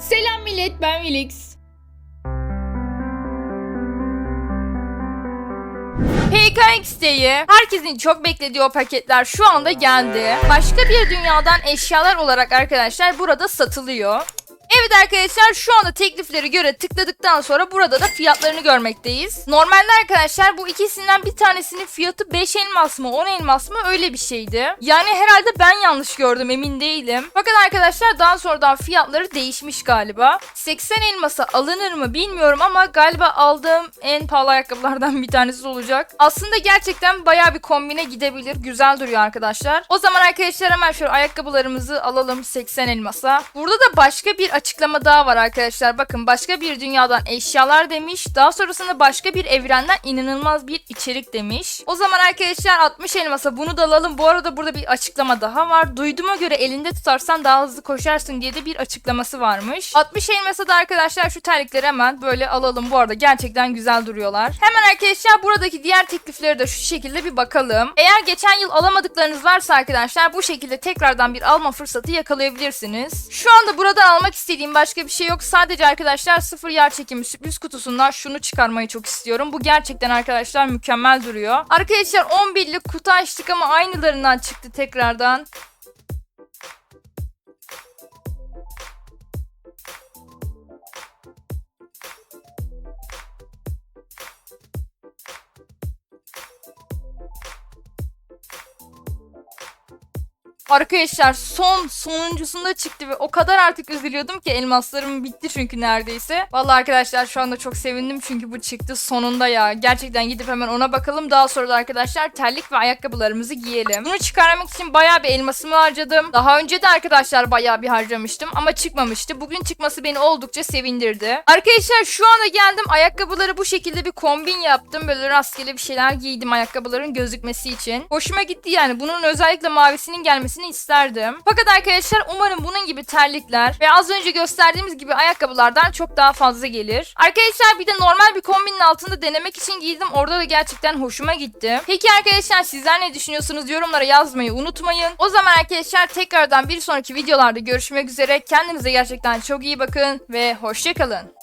Selam millet ben Felix. PKX'deyi herkesin çok beklediği o paketler şu anda geldi. Başka bir dünyadan eşyalar olarak arkadaşlar burada satılıyor. Evet arkadaşlar şu anda teklifleri göre tıkladıktan sonra burada da fiyatlarını görmekteyiz. Normalde arkadaşlar bu ikisinden bir tanesinin fiyatı 5 elmas mı 10 elmas mı öyle bir şeydi. Yani herhalde ben yanlış gördüm emin değilim. Fakat arkadaşlar daha sonradan fiyatları değişmiş galiba. 80 elmasa alınır mı bilmiyorum ama galiba aldığım en pahalı ayakkabılardan bir tanesi olacak. Aslında gerçekten baya bir kombine gidebilir. Güzel duruyor arkadaşlar. O zaman arkadaşlar hemen şöyle ayakkabılarımızı alalım 80 elmasa. Burada da başka bir açıklama daha var arkadaşlar. Bakın başka bir dünyadan eşyalar demiş. Daha sonrasında başka bir evrenden inanılmaz bir içerik demiş. O zaman arkadaşlar 60 elmasa bunu da alalım. Bu arada burada bir açıklama daha var. Duyduğuma göre elinde tutarsan daha hızlı koşarsın diye de bir açıklaması varmış. 60 elmasa da arkadaşlar şu terlikleri hemen böyle alalım. Bu arada gerçekten güzel duruyorlar. Hemen arkadaşlar buradaki diğer teklifleri de şu şekilde bir bakalım. Eğer geçen yıl alamadıklarınız varsa arkadaşlar bu şekilde tekrardan bir alma fırsatı yakalayabilirsiniz. Şu anda buradan almak istediğim başka bir şey yok. Sadece arkadaşlar sıfır yer çekimi sürpriz kutusundan şunu çıkarmayı çok istiyorum. Bu gerçekten arkadaşlar mükemmel duruyor. Arkadaşlar 11'lik kutu açtık ama aynılarından çıktı tekrardan. Arkadaşlar son sonuncusunda çıktı ve o kadar artık üzülüyordum ki elmaslarım bitti çünkü neredeyse. Vallahi arkadaşlar şu anda çok sevindim çünkü bu çıktı sonunda ya. Gerçekten gidip hemen ona bakalım. Daha sonra da arkadaşlar terlik ve ayakkabılarımızı giyelim. Bunu çıkarmak için bayağı bir elmasımı harcadım. Daha önce de arkadaşlar bayağı bir harcamıştım ama çıkmamıştı. Bugün çıkması beni oldukça sevindirdi. Arkadaşlar şu anda geldim. Ayakkabıları bu şekilde bir kombin yaptım. Böyle rastgele bir şeyler giydim ayakkabıların gözükmesi için. Hoşuma gitti yani. Bunun özellikle mavisinin gelmesini isterdim. Fakat arkadaşlar umarım bunun gibi terlikler ve az önce gösterdiğimiz gibi ayakkabılardan çok daha fazla gelir. Arkadaşlar bir de normal bir kombinin altında denemek için giydim. Orada da gerçekten hoşuma gitti. Peki arkadaşlar sizler ne düşünüyorsunuz? Yorumlara yazmayı unutmayın. O zaman arkadaşlar tekrardan bir sonraki videolarda görüşmek üzere. Kendinize gerçekten çok iyi bakın ve hoşçakalın.